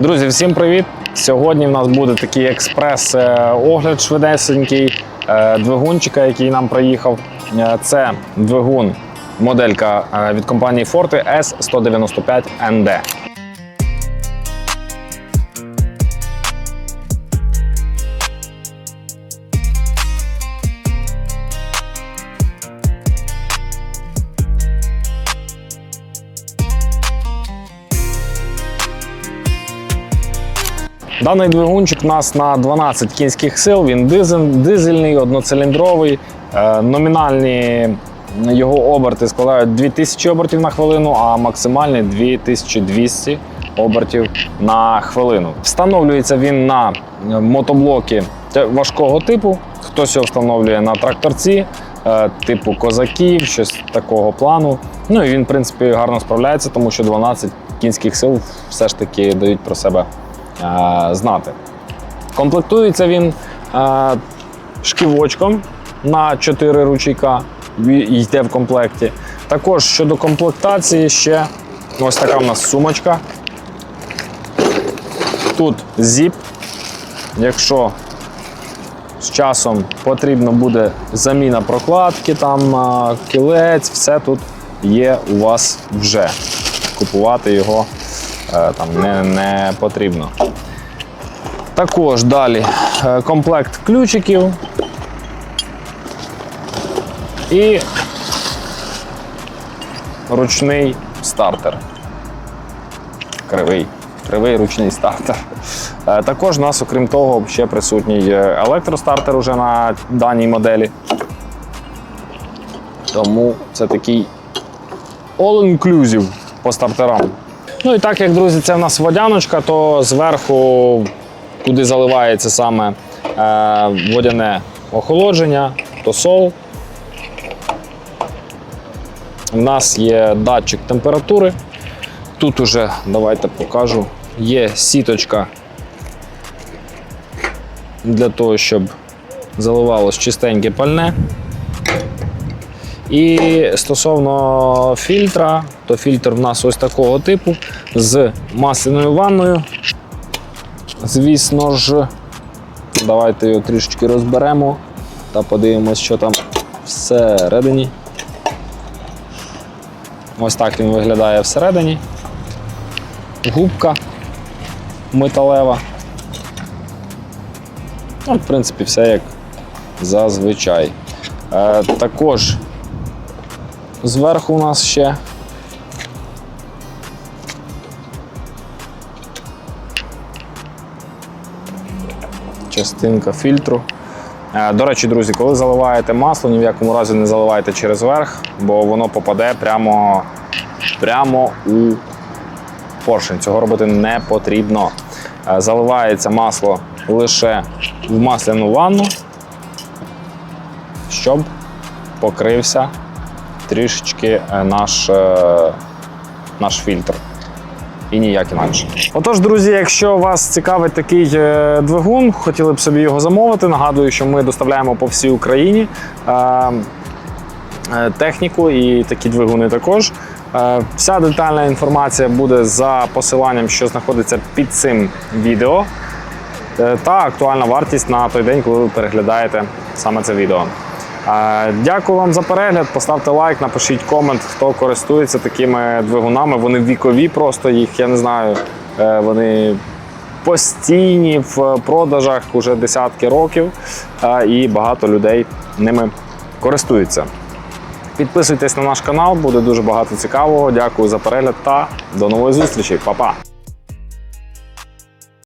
Друзі, всім привіт! Сьогодні в нас буде такий експрес-огляд швидесенький е, двигунчика, який нам приїхав. Е, Це двигун, моделька е, від компанії Forte S195ND. Даний двигунчик у нас на 12 кінських сил. Він дизельний, одноциліндровий. Е, Номінальні його оберти складають 2000 обертів на хвилину, а максимальний 2200 обертів на хвилину. Встановлюється він на мотоблоки важкого типу. Хтось його встановлює на тракторці, е, типу козаків, щось такого плану. Ну і він, в принципі, гарно справляється, тому що 12 кінських сил все ж таки дають про себе знати. Комплектується він е, шківочком на 4 ручейка, йде в комплекті. Також щодо комплектації ще ось така в нас сумочка. Тут зіп. Якщо з часом потрібно буде заміна прокладки, там е, кілець, все тут є у вас вже. Купувати його е, там не, не потрібно. Також далі е, комплект ключиків і ручний стартер. Кривий. Кривий ручний стартер. Е, Також у нас, окрім того, ще присутній е, електростартер уже на даній моделі. Тому це такий all-inclusive по стартерам. Ну і так як, друзі, це в нас водяночка, то зверху, куди заливається саме е, водяне охолодження, то сол. У нас є датчик температури. Тут уже, давайте покажу, є сіточка для того, щоб заливалось чистеньке пальне. І стосовно фільтра, то фільтр в нас ось такого типу з масляною ванною. Звісно ж, давайте його трішечки розберемо та подивимось, що там всередині. Ось так він виглядає всередині. Губка металева. Ну, в принципі, все як зазвичай. Е, також зверху у нас ще частинка фільтру. Е, До речі, друзі, коли заливаєте масло, ні в якому разі не заливайте через верх, бо воно попаде прямо, прямо у поршень. Цього робити не потрібно. Е, Заливається масло лише в масляну ванну, щоб покрився трішечки е, наш, е, наш фільтр. І ніяк інакше. Отож, друзі, якщо вас цікавить такий е, двигун, хотіли б собі його замовити. Нагадую, що ми доставляємо по всій Україні техніку і такі двигуни також. Вся детальна інформація буде за посиланням, що знаходиться під цим відео. Та актуальна вартість на той день, коли ви переглядаєте саме це відео. Дякую вам за перегляд. Поставте лайк, напишіть комент, хто користується такими двигунами. Вони вікові, просто їх, я не знаю, е, вони постійні в продажах уже десятки років, е, і багато людей ними користуються. Підписуйтесь на наш канал, буде дуже багато цікавого. Дякую за перегляд та до нової зустрічі. Па-па!